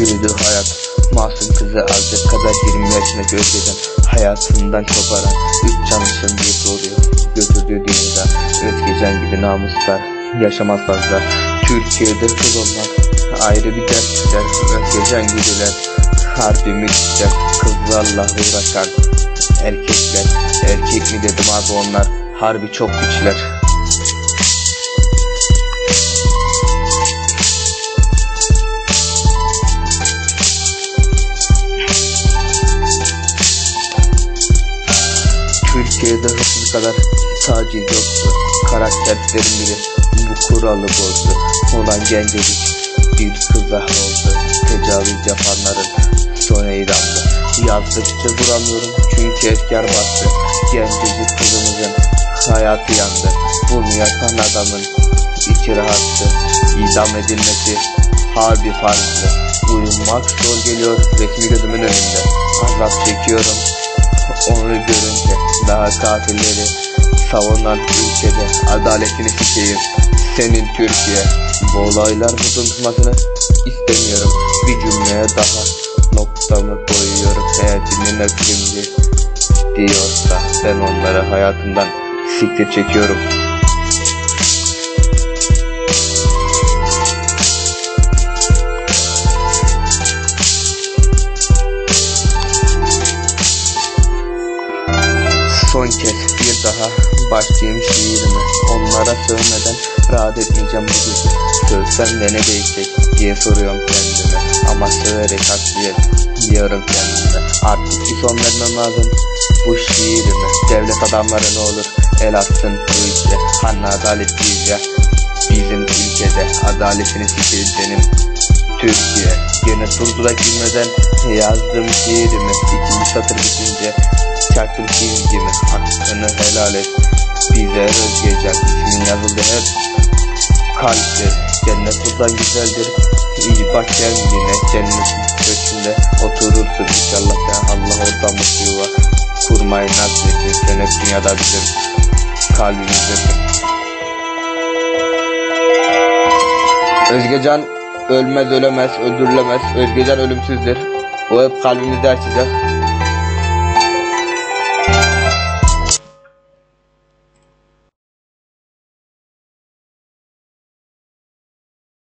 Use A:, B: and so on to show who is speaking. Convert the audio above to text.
A: Kötüydü hayat Masum kızı alacak kadar 20 yaşındaki Özgecan Hayatından koparan Üç çalışın diye soruyor. Götürdüğü dünyada Özgecan gibi namuslar Yaşamaz fazla Türkiye'de kız olmak Ayrı bir dertler Özgecan gibiler. Harbi müthişler Kızlarla uğraşan Erkekler. Erkek mi dedim abi onlar Harbi çok güçler Türkiye'de hırsız kadar taciz yoktu? Karakterlerim bile bu kuralı bozdu. Olan gencecik bir kıza oldu. Tecavüz yapanların sonu idamdı Yazdıkça duramıyorum çünkü efkar bastı. Gencecik kızımızın hayatı yandı. Bunu yapan adamın içi rahattı. İdam edilmesi harbi farzdı Uyumak zor geliyor. Resmi gözümün önünde. Azap çekiyorum onu görünce daha katilleri savunan ülkede adaletini sikeyim. Senin Türkiye bu olaylar unutmasını istemiyorum. Bir cümleye daha noktamı koyuyorum. Dinlener şimdi diyorsa ben onları hayatından siktir çekiyorum Son kez bir daha başlayayım şiirimi Onlara sövmeden rahat etmeyeceğim bu gece. Sövsem de ne değişecek diye soruyorum kendime. Ama söverek haklıya diyorum kendime. Artık bir son vermem lazım bu şiirime Devlet adamları ne olur el atsın bu işe. Hani adalet ya bizim ülkede Adaletini sikeriz benim Türkiye. Gene durdura girmeden yazdım şiirimi. İkinci satır bitince helal bize özgecek İsmin yazıldı hep. Kalpte Cennet buradan güzeldir. İyi bak kendine cennetin köşkünde Oturursun inşallah. Sen Allah orada mutlu yuva Kurmayı nasretsin sen hep dünyada bizim kalbimizdesin Özgecan ölmez ölemez öldürülemez. Özgecan ölümsüzdür. O hep kalbimizde açacak